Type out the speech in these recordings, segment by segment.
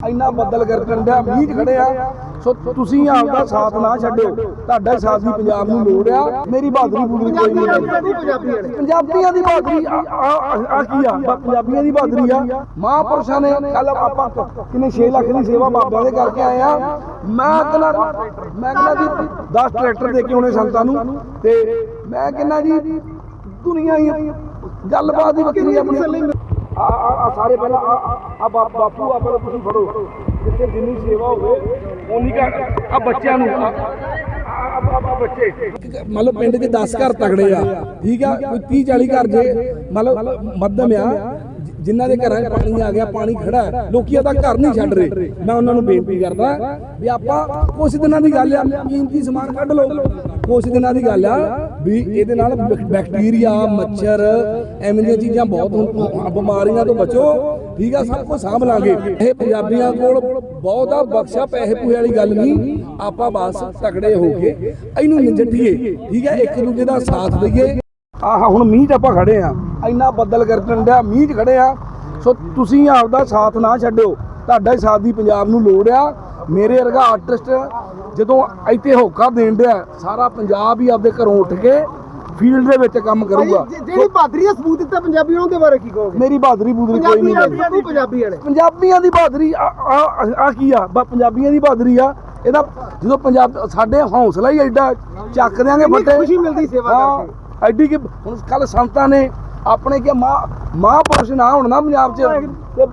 ਇੰਨਾ ਬੱਦਲ ਗਰਜਣ ਡਿਆ ਮੀਂਹ ਖੜੇ ਆ। ਸੋ ਤੁਸੀਂ ਆਪਦਾ ਸਾਥ ਨਾ ਛੱਡਿਓ ਤੁਹਾਡਾ ਹੀ ਸਾਥ ਦੀ ਪੰਜਾਬ ਨੂੰ ਲੋੜ ਆ। ਮੇਰੀ ਬਹਾਦਰੀ ਬੁਦਰੀ ਕੋਈ ਨਹੀਂ ਪੰਜਾਬੀਆਂ ਦੀ ਬਹਾਦਰੀ ਆ ਕੀ ਆ? ਪੰਜਾਬੀਆਂ ਦੀ ਬਹਾਦਰੀ ਆ। ਮਹਾਂਪੁਰਸ਼ਾਂ ਨੇ ਕੱਲ ਆਪਾਂ ਕਿੰਨੇ 6 ਲੱਖ ਦੀ ਸੇਵਾ ਬਾਬਿਆਂ ਦੇ ਕਰਕੇ ਆਏ ਆ। ਮੈਂ ਕਹਿੰਦਾ ਮੈਂ ਕਹਿੰਦਾ ਜੀ 10 ਟਰੈਕਟਰ ਦੇ ਕੇ ਆਉਣੇ ਸੰਤਾਂ ਨੂੰ। ਤੇ ਮੈਂ ਕਹਿੰਦਾ ਜੀ ਦੁਨੀਆ ਹੀ ਗੱਲਬਾਤ ਹੀ ਵੱਖਰੀ ਆਪਣੀ। ਆ ਆ ਸਾਰੇ ਪਹਿਲਾਂ ਆ ਬਾਪੂ ਆ ਪਹਿਲਾਂ ਤੁਸੀਂ ਫੜੋ। ਜਿੱਥੇ ਜਿੰਨੀ ਸੇਵਾ ਹੋਵੇ ਉਨੀ ਕਾ ਆ ਬੱਚਿਆਂ ਨੂੰ। ਮਤਲਬ ਪਿੰਡ ਦੇ 10 ਘਰ ਤਗੜੇ ਆ। ਠੀਕ ਆ? ਕੋਈ 30 40 ਘਰ ਜੇ, ਮਤਲਬ ਮੱਧਮ ਆ। ਜਿਨ੍ਹਾਂ ਦੇ ਘਰਾਂ 'ਚ ਪਾਣੀ ਆ ਗਿਆ ਪਾਣੀ ਖੜਾ ਹੈ, ਲੋਕੀ ਆਪਦਾ ਘਰ ਨਹੀਂ ਛੱਡ ਰਹੇ। ਮੈਂ ਉਹਨਾਂ ਨੂੰ ਬੇਨਤੀ ਕਰਦਾ ਵੀ ਆਪਾਂ ਕੁਝ ਦਿਨਾਂ ਦੀ ਗੱਲ ਆ ਕੀਮਤੀ ਸਮਾਨ ਕੱਢ ਲਓ। ਕੁਝ ਦਿਨਾਂ ਦੀ ਗੱਲ ਆ ਵੀ ਇਹਦੇ ਨਾਲ ਬੈਕਟੀਰੀਆ ਮੱਛਰ ਐਵੇਂ ਦੀਆਂ ਚੀਜ਼ਾਂ ਬਹੁਤ ਬਿਮਾਰੀਆਂ ਤੋਂ ਬਚੋ। ਠੀਕ ਆ ਸਭ ਕੁਝ ਸਾਂਭ ਲਾਂਗੇ। ਇਹ ਪੰਜਾਬੀਆਂ ਕੋਲ ਬਹੁਤ ਬਖਸ਼ਾ ਪੈਸੇ ਪੂਏ ਵਾਲੀ ਗੱਲ ਨਹੀਂ। ਆਪਾਂ ਬਸ ਤਕੜੇ ਹੋ ਕੇ ਇਹਨੂੰ ਨਜਿੱਠੀਏ ਠੀਕ ਆ ਇੱਕ ਦੂਜੇ ਦਾ ਸਾਥ ਦਈਏ। ਆਹ ਹੁਣ ਮੀਂਹ 'ਚ ਆਪਾਂ ਖੜੇ ਆ। ਇੰਨਾ ਬੱਦਲ ਗਰਜਣ ਡਿਆ ਮੀਂਹ 'ਚ ਖੜੇ ਆ। ਸੋ ਤੁਸੀਂ ਆਪਦਾ ਸਾਥ ਨਾ ਛੱਡਿਓ ਤੁਹਾਡਾ ਹੀ ਸਾਥ ਦੀ ਪੰਜਾਬ ਨੂੰ ਲੋੜ ਆ। ਮੇਰੇ ਵਰਗਾ ਆਰਟਿਸਟ ਜਦੋਂ ਇੱਥੇ ਹੋਕਾ ਦੇਣ ਡਿਆ ਸਾਰਾ ਪੰਜਾਬ ਹੀ ਆਪਦੇ ਘਰੋਂ ਉੱਠ ਕੇ ਫੀਲਡ ਦੇ ਵਿੱਚ ਕੰਮ ਕਰੂਗਾ। ਜਿਹੜੀ ਬਹਾਦਰੀ ਦਾ ਸਬੂਤ ਦਿੱਤਾ ਪੰਜਾਬੀਆਂ ਨੂੰ ਦੇ ਬਾਰੇ ਕੀ ਕਹੋਗੇ? ਮੇਰੀ ਬਹਾਦਰੀ ਬੂਦਰੀ ਕੋਈ ਨਹੀਂ ਪੰਜਾਬੀ ਹੈ ਪੰਜਾਬੀ ਪੰਜਾਬੀਆਂ ਨੇ। ਪੰਜਾਬੀਆਂ ਦੀ ਬਹਾਦਰੀ ਆ ਕੀ ਆ? ਪੰਜਾਬੀਆਂ ਦੀ ਬਹਾਦਰੀ ਆ। ਇਹਦਾ ਜਦੋਂ ਪੰਜਾਬ ਸਾਡੇ ਹੌਸਲਾ ਹੀ ਐਡਾ ਚੱਕ ਦਿਆਂਗੇ ਫੱਟੇ। ਖੁਸ਼ੀ ਮਿਲਦੀ ਸੇਵਾ ਕਰਕੇ। ਐਡੀ ਕਿ ਹੁਣ ਕੱਲ ਸੰਤਾਂ ਨੇ ਆਪਣੇ ਕਿ ਮਾਂ ਮਹਾਂਪੁਰਸ਼ ਨਾ ਹੋਣ ਨਾ ਪੰਜਾਬ 'ਚ। ਤੇ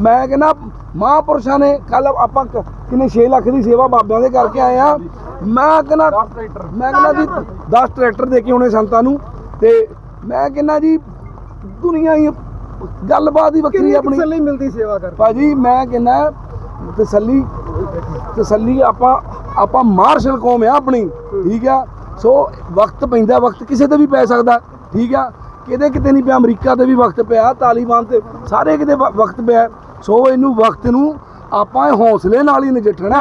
ਮੈਂ ਕਹਿੰਦਾ ਮਹਾਂਪੁਰਸ਼ਾਂ ਨੇ ਕੱਲ ਆਪਾਂ ਕਿੰਨੇ 6 ਲੱਖ ਦੀ ਸੇਵਾ ਬਾਬਿਆਂ ਦੇ ਕਰਕੇ ਆਏ ਆ। ਮੈਂ ਕਹਿੰਦਾ ਮੈਂ ਕਹਿੰਦਾ ਜੀ 10 ਟਰੈਕਟਰ ਦੇ ਕੇ ਆਉਣੇ ਸੰਤਾਂ ਨੂੰ। ਤੇ ਮੈਂ ਕਹਿੰਦਾ ਜੀ ਦੁਨੀਆ ਹੀ ਗੱਲਬਾਤ ਹੀ ਵੱਖਰੀ ਆਪਣੀ। ਤਸੱਲੀ ਮਿਲਦੀ ਸੇਵਾ ਕਰਕੇ? ਭਾਜੀ ਮੈਂ ਕਹਿੰਦਾ ਤਸੱਲੀ ਤਸੱਲੀ ਆਪਾਂ ਆਪਾਂ ਮਾਰਸ਼ਲ ਕੌਮ ਆ ਆਪਣੀ ਠੀਕ ਆ। ਸੋ ਵਕਤ ਪੈਂਦਾ ਵਕਤ ਕਿਸੇ ਤੇ ਵੀ ਪੈ ਸਕਦਾ ਠੀਕ ਆ। ਕਿਤੇ ਕਿਤੇ ਨਹੀਂ ਪਿਆ ਅਮਰੀਕਾ ਤੇ ਵੀ ਵਕਤ ਪਿਆ ਤਾਲੀਬਾਨ ਤੇ ਸਾਰੇ ਕਿਤੇ ਵ- ਵਕਤ ਪਿਆ। ਸੋ ਇਹਨੂੰ ਵਕਤ ਨੂੰ ਆਪਾਂ ਇਹ ਹੌਸਲੇ ਨਾਲ ਹੀ ਨਜਿੱਠਣਾ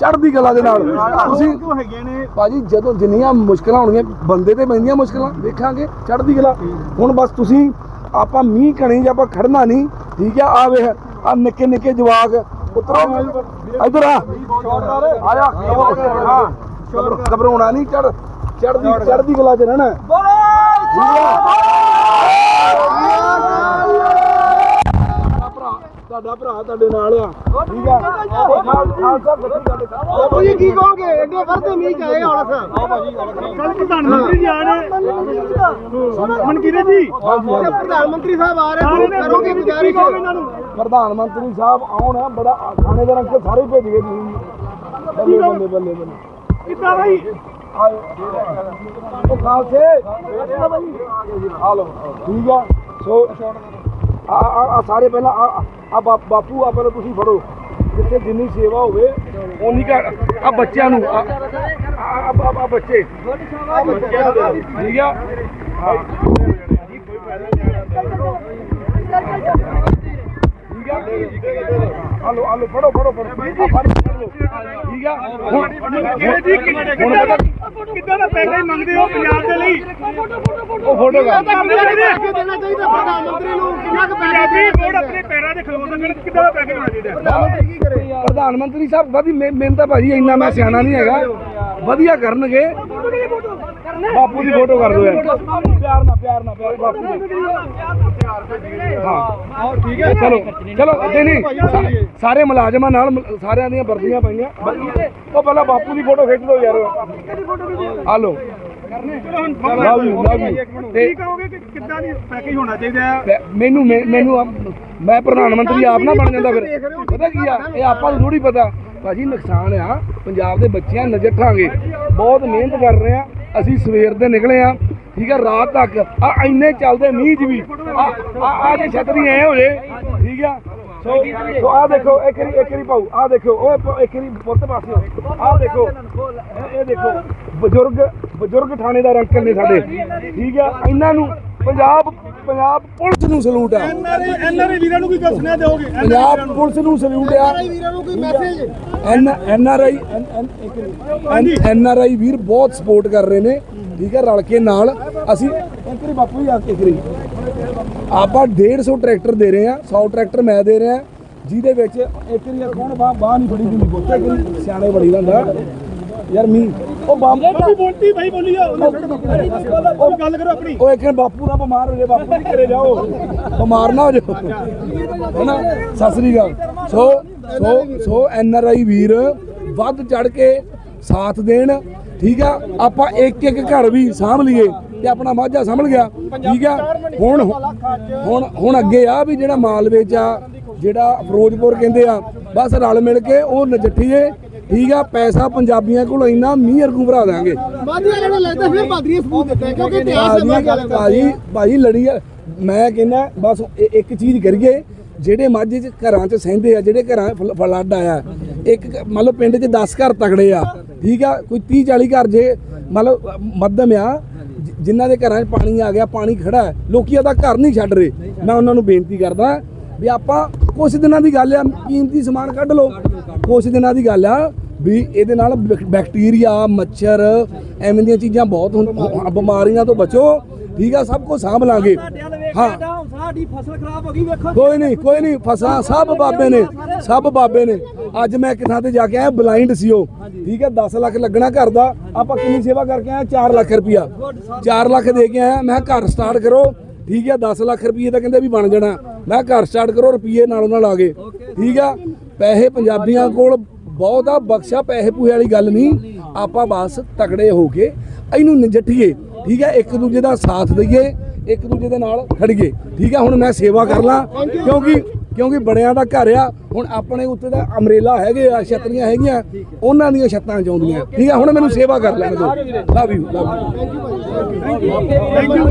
ਚੜ੍ਹਦੀ ਕਲਾ ਦੇ ਨਾਲ। ਤੁਸੀਂ ਕਿਉਂ ਹੈਗੇ ਨੇ? ਭਾਜੀ ਜਦੋਂ ਜਿੰਨੀਆਂ ਮੁਸ਼ਕਲਾਂ ਹੋਣਗੀਆਂ ਬੰਦੇ ਤੇ ਪੈਂਦੀਆਂ ਮੁਸ਼ਕਲਾਂ ਵੇਖਾਂਗੇ ਚੜ੍ਹਦੀ ਕਲਾ। ਹੁਣ ਬਸ ਤੁਸੀਂ ਆਪਾਂ ਮੀਂਹ ਕਣੀ ਜਾਂ ਆਪਾਂ ਖੜਨਾ ਨਹੀਂ ਠੀਕ ਆ ਆ ਵੇਖ ਆ ਨਿੱਕੇ ਨਿੱਕੇ ਜਵਾਕ ਉਤਰੋ ਇਧਰ ਆ। ਆ ਜਾ ਹਾਂ। ਘਬਰਾਉਣਾ ਨਹੀਂ ਚੜ ਚੜਦੀ ਚੜਦੀ ਕਲਾ ਚ ਰਹਿਣਾ ਤੁਹਾਡਾ ਭਰਾ ਤੁਹਾਡੇ ਨਾਲ ਆ। ਠੀਕ ਆ? ਖਾਲਸਾ ਗੱਡੀ ਸਾਡੇ ਬਾਪੂ ਜੀ ਕੀ ਕਹੋਗੇ? ਐਡੇ ਵਰਦੇ ਮੀਂਹ ਚ ਆਏ ਹੁਣ ਸਾ ਕੱਲ ਪ੍ਰਧਾਨ ਮੰਤਰੀ ਜੀ ਆ। ਰਹੇ ਮਨਕੀਰੇ ਜੀ। ਪ੍ਰਧਾਨ ਮੰਤਰੀ ਸਾਹਿਬ ਆ ਰਹੇ ਕਰੋਗੇ ਨੂੰ? ਪ੍ਰਧਾਨ ਮੰਤਰੀ ਸਾਹਿਬ ਆਉਣ ਬੜਾ ਥਾਣੇਦਾਰ ਅੰਕਲ ਸਾਰੇ ਭੇਜ ਗਏ ਤੁਸੀਂ ਬੱਲੇ ਬੱਲੇ ਬੱਲੇ ਬਾਈ। ਆਓ ਉਹ ਖਾਲਸੇ। ਆ ਠੀਕ ਆ। ਸੋ ਆ ਸਾਰੇ ਪਹਿਲਾਂ ਆ ਬਾਪੂ ਆ ਪਹਿਲਾਂ ਤੁਸੀਂ ਫੜੋ। ਜਿੱਥੇ ਜਿੰਨੀ ਸੇਵਾ ਹੋਵੇ ਉਨੀ ਕਾ ਆ ਬੱਚਿਆਂ ਨੂੰ ਆ ਆ- ਬੱਚੇ। ਆ ਬੱਚਿਆਂ ਨੂੰ ਠੀਕ ਆ? ਹਾਂ। ਠੀਕ ਆ? ਆ ਲਓ ਆ ਲਓ ਫੜੋ ਫੜੋ ਫੜੋ। ਠੀਕ ਆ? ਹੁਣ ਕਿੱਦਾਂ ਦਾ ਪੈਕੇਜ ਮੰਗਦੇ ਹੋ ਪੰਜਾਬ ਦੇ ਲਈ? ਉਹ ਫੋਟੋ ਦੇਣਾ ਚਾਹੀਦਾ ਪ੍ਰਧਾਨ ਮੰਤਰੀ ਨੂੰ? ਕਿੰਨਾ ਕੁ ਪੰਜਾਬੀ ਕੋਡ ਆਪਣੇ ਪੈਰਾਂ ਤੇ ਖਲੋ ਸਕਣ ਕਿੱਦਾਂ ਦਾ ਪੈਕੇਜ ਹੋਣਾ ਚਾਹੀਦਾ ਪ੍ਰਧਾਨ ਮੰਤਰੀ ਕੀ ਕਰੇ ਪ੍ਰਧਾਨ ਮੰਤਰੀ ਸਾਹਿਬ ਵਧੀ ਮੇ- ਮੈਨੂੰ ਤਾਂ ਭਾਜੀ ਇੰਨਾ ਮੈਂ ਸਿਆਣਾ ਨਹੀਂ ਹੈਗਾ। ਵਧੀਆ ਕਰਨਗੇ। ਬਾਪੂ ਦੀ ਫੋਟੋ ਕਰ ਦਿਓ ਯਾਰ ਪਿਆਰ ਨਾਲ ਪਿਆਰ ਨਾਲ ਪਿਆਰ ਬਾਪੂ ਦੀ। ਹਾਂ। ਠੀਕ ਹੈ ਚਲੋ ਚਲੋ ਨਹੀਂ ਨਹੀਂ। ਸਾ- ਸਾਰੇ ਮੁਲਾਜ਼ਮਾਂ ਨਾਲ ਸਾਰਿਆਂ ਦੀਆਂ ਵਰਦੀਆਂ ਪਈਆਂ। ਉਹ ਪਹਿਲਾਂ ਬਾਪੂ ਦੀ ਫੋਟੋ ਖਿੱਚ ਲਓ ਯਾਰ। ਆ ਲਓ। ਲਵ ਯੂ ਲਵ ਯੂ ਤੇ ਕਿੱਦਾਂ ਦੀ ਪੈਕੇਜ ਹੋਣਾ ਚਾਹੀਦਾ। ਹੈ ਪੈ- ਮੈਨੂੰ ਮੈਂ- ਮੈਨੂੰ ਆਪ- ਮੈਂ ਪ੍ਰਧਾਨ ਮੰਤਰੀ ਆਪ ਨਾ ਬਣ ਜਾਂਦਾ ਫਿਰ। ਪਤਾ ਕੀ ਆ? ਇਹ ਆਪਾਂ ਨੂੰ ਥੋੜੀ ਪਤਾ। ਭਾਜੀ ਨੁਕਸਾਨ ਆ। ਪੰਜਾਬ ਦੇ ਬੱਚਿਆਂ ਨਜਿੱਠਾਂਗੇ ਬਹੁਤ ਮਿਹਨਤ ਕਰ ਰਹੇ ਆ। ਅਸੀਂ ਸਵੇਰ ਦੇ ਨਿਕਲੇ ਆ। ਠੀਕ ਆ ਰਾਤ ਤੱਕ। ਆ ਇੰਨੇ ਚੱਲਦੇ ਮੀਂਹ 'ਚ ਵੀ। ਆ ਆ ਆ ਜੇ ਛਤਰੀ ਐ ਹੋ ਜੇ। ਠੀਕ ਆ? ਸੋ ਸੋ ਆ ਦੇਖੋ ਇੱਕ ਵਾਰੀ ਇੱਕ ਵਾਰੀ ਪਾਉ ਆ ਦੇਖੋ ਓਏ ਪ- ਇੱਕ ਵਾਰੀ ਪੁੱਤ ਪਾਸਿਓ ਆ ਦੇਖੋ। ਇਹ ਇਹ ਦੇਖੋ। ਬਜ਼ੁਰਗ ਬਜ਼ੁਰਗ ਥਾਣੇਦਾਰ ਅੰਕਲ ਨੇ ਸਾਡੇ। ਠੀਕ ਆ? ਇਹਨਾਂ ਨੂੰ ਪੰਜਾਬ ਪੰਜਾਬ ਪੁਲਿਸ ਨੂੰ ਸਲੂਟ ਆ। ਐਨਆਰਏ ਐਨਆਰਏ ਵੀਰਾਂ ਨੂੰ ਕੀ ਗੱਲ ਸੁਣਿਆ ਦਿਓਗੇ ਪੰਜਾਬ ਪੁਲਿਸ ਨੂੰ ਸਲੂਟ ਆ। ਵੀਰਾਂ ਨੂੰ ਕੋਈ message N N R I N R I ਵੀਰ ਬਹੁਤ ਸਪੋਰਟ ਕਰ ਰਹੇ ਨੇ ਠੀਕ ਹੈ ਰਲ ਕੇ ਨਾਲ। ਅਸੀਂ ਇੱਕ ਵਾਰੀ ਬਾਪੂ ਜੀ ਆ ਕੇ ਇੱਕ ਵਾਰੀ। ਆਪਾਂ 150 ਟਰੈਕਟਰ ਦੇ ਰਹੇ ਆ 100 ਟਰੈਕਟਰ ਮੈਂ ਦੇ ਰਿਹਾ ਜਿਹਦੇ ਵਿੱਚ ਇੱਕ ਰੀ ਕੌਣ ਬਾਹ ਬਾਹ ਨਹੀਂ ਫੜੀ ਦੀ ਬੋਤੇ ਸਿਆਣੇ ਬੜੀ ਜਾਂਦਾ ਯਾਰ ਮੀ ਉਹ ਬਾਪ ਬਾਬੀ ਬੋਲਤੀ ਭਾਈ ਬੋਲੀ ਜਾ ਉਹ ਗੱਲ ਕਰੋ ਆਪਣੀ। ਉਹ ਇੱਕ ਬਾਪੂ ਦਾ ਬਿਮਾਰ ਹੋ ਜੇ ਬਾਪੂ ਨਹੀਂ ਘਰੇ ਜਾਓ। ਬਿਮਾਰ ਨਾ ਹੋ ਜਾਓ। ਹੈਨਾ? ਸਤਿ ਸ੍ਰੀ ਅਕਾਲ। ਸੋ ਸੋ ਸੋ ਐਨ ਆਰ ਆਈ ਵੀਰ ਵੱਧ ਚੜ ਕੇ ਸਾਥ ਦੇਣ ਠੀਕ ਆ? ਆਪਾਂ ਇੱਕ ਇੱਕ ਘਰ ਵੀ ਸਾਂਭ ਲਈਏ ਤੇ ਆਪਣਾ ਮਾਝਾ ਸੰਭਲ ਗਿਆ ਠੀਕ ਆ? ਹੁਣ ਹੁਣ ਹੁਣ ਅੱਗੇ ਆ ਵੀ ਜਿਹੜਾ ਮਾਲਵੇ ਚ ਆ ਜਿਹੜਾ ਫਿਰੋਜ਼ਪੁਰ ਕਹਿੰਦੇ ਆ ਬਸ ਰਲ ਮਿਲ ਕੇ ਉਹ ਨਜਿੱਠੀਏ ਠੀਕ ਆ ਪੈਸਾ ਪੰਜਾਬੀਆਂ ਕੋਲ ਇੰਨਾ ਮੀਂਹ ਅਰਗੂ ਭਰਾ ਦਾਂਗੇ ਵਾਲੇ ਨੇ ਲੱਗਦਾ ਫਿਰ ਬਾਦਰੀ ਸਬੂਤ ਦਿੱਤਾ ਕਿਉਂਕਿ ਇਤਿਹਾਸ ਮਾਝੇ ਵਾਲੇ ਭਾਜੀ ਦਾ ਭਾਜੀ ਲੜੀ ਆ। ਮੈਂ ਕਹਿੰਦਾ ਬਸ ਇੱਕ ਚੀਜ਼ ਕਰੀਏ ਜਿਹੜੇ ਮਾਝੇ ਚ ਘਰਾਂ ਚ ਸਹਿੰਦੇ ਆ ਜਿਹੜੇ ਘਰਾਂ ਫਲ- ਫਲੱਡ ਆਇਆ ਇੱਕ ਮਤਲਬ ਪਿੰਡ 'ਚ 10 ਘਰ ਤਗੜੇ ਆ ਠੀਕ ਆ ਕੋਈ 30 40 ਘਰ ਜੇ ਮਤਲਬ ਮੱਧਮ ਆ ਜਿਨ੍ਹਾਂ ਦੇ ਘਰਾਂ 'ਚ ਪਾਣੀ ਆ ਗਿਆ ਪਾਣੀ ਖੜਾ ਲੋਕੀ ਉਹਦਾ ਘਰ ਨਹੀਂ ਛੱਡ ਰਹੇ। ਮੈਂ ਉਹਨਾਂ ਨੂੰ ਬੇਨਤੀ ਕਰਦਾ ਵੀ ਆਪਾਂ ਕੁਝ ਦਿਨਾਂ ਦੀ ਗੱਲ ਆ, ਕੀਮਤੀ ਸਮਾਨ ਕੱਢ ਲਓ। ਕੁਝ ਦਿਨਾਂ ਦੀ ਗੱਲ ਆ ਵੀ ਇਹਦੇ ਨਾਲ ਬੈਕਟੀਰੀਆ, ਮੱਛਰ, ਐਵੇਂ ਦੀਆਂ ਚੀਜ਼ਾਂ ਬਹੁਤ ਹੁਣ ਬਿਮਾਰੀਆਂ ਤੋਂ ਬਚੋ। ਠੀਕ ਆ, ਸਭ ਕੁਝ ਸਾਂਭ ਲਾਂਗੇ। ਹਾਂ। ਸਾਡੀ ਫਸਲ ਖਰਾਬ ਹੋ ਗਈ ਵੇਖੋ ਕੋਈ ਨਹੀਂ ਕੋਈ ਨਹੀਂ, ਫਸਲਾਂ ਸਭ ਬਾਬੇ ਨੇ, ਸਭ ਬਾਬੇ ਨੇ। ਅੱਜ ਮੈਂ ਕਿਥਾਂ ਤੇ ਜਾ ਕੇ ਆਇਆ, ਬਲਾਈਂਡ ਸੀ ਉਹ। ਠੀਕ ਹੈ 10 ਲੱਖ ਲੱਗਣਾ ਘਰ ਦਾ। ਆਪਾਂ ਕਿੰਨੀ ਸੇਵਾ ਕਰਕੇ ਆਏ? 4 ਲੱਖ ਰੁਪਿਆ 4 ਲੱਖ ਦੇ ਕੇ ਆਇਆ, ਮੈਂ ਕਿਹਾ ਘਰ ਸਟਾਰਟ ਕਰੋ। ਠੀਕ ਹੈ 10 ਲੱਖ ਰੁਪਏ ਤਾਂ ਕਹਿੰਦੇ ਵੀ ਬਣ ਜਾਣਾ। ਮੈਂ ਘਰ ਸਟਾਰਟ ਕਰੋ ਰੁਪਏ ਨਾਲੋਂ ਨਾਲ ਆ ਗਏ। ਠੀਕ ਆ? ਪੈਸੇ ਪੰਜਾਬੀਆਂ ਕੋਲ ਬਹੁਤ ਆ ਬਖਸ਼ਾ ਪੈਸੇ ਪੂਹੇ ਵਾਲੀ ਗੱਲ ਨਹੀਂ। ਆਪਾਂ ਬਸ ਤਕੜੇ ਹੋ ਕੇ ਇਹਨੂੰ ਨਜਿੱਠੀਏ। ਠੀਕ ਹੈ ਇੱਕ ਦੂਜੇ ਦਾ ਸਾਥ ਦਈਏ ਇੱਕ ਦੂਜੇ ਦੇ ਨਾਲ ਖੜੀਏ। ਠੀਕ ਹੈ ਹੁਣ ਮੈਂ ਸੇਵਾ ਕਰ ਲਾਂ ਕਿਉਂਕਿ ਕਿਉਂਕਿ ਬੜਿਆਂ ਦਾ ਘਰ ਆ। ਹੁਣ ਆਪਣੇ ਉੱਤੇ ਦਾ ਅਮਰੇਲਾ ਹੈਗੇ ਆ ਛਤਰੀਆਂ ਹੈਗੀਆਂ ਉਹਨਾਂ ਦੀਆਂ ਛੱਤਾਂ ਚਾਉਂਦੀਆਂ ਠੀਕ ਹੈ ਹੁਣ ਮੈਨੂੰ ਸੇਵਾ ਕਰ ਲੈਣ ਦਿਓ। Love you love you thank you